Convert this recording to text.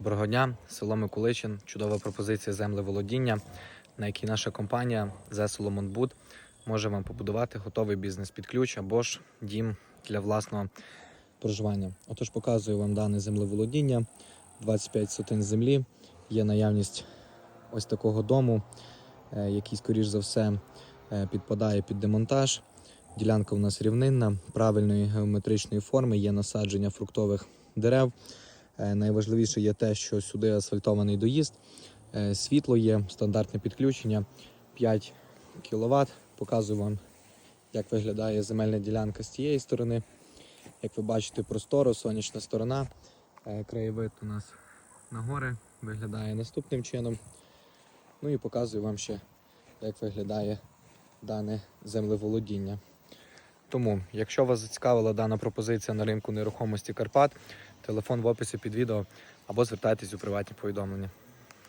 Доброго дня, село Миколичин, чудова пропозиція землеволодіння, на якій наша компанія Solomon може вам побудувати готовий бізнес під ключ або ж дім для власного проживання. Отож, показую вам дане землеволодіння, 25 сотин землі, є наявність ось такого дому, е, який, скоріш за все, е, підпадає під демонтаж. Ділянка у нас рівнинна, правильної геометричної форми, є насадження фруктових дерев. Е, Найважливіше є те, що сюди асфальтований доїзд, е, світло є, стандартне підключення 5 кВт. Показую вам, як виглядає земельна ділянка з цієї сторони. Як ви бачите, просторо, сонячна сторона. Е, Краєвид у нас на гори виглядає наступним чином. Ну і показую вам ще, як виглядає дане землеволодіння. Тому, якщо вас зацікавила дана пропозиція на ринку нерухомості Карпат, телефон в описі під відео або звертайтесь у приватні повідомлення.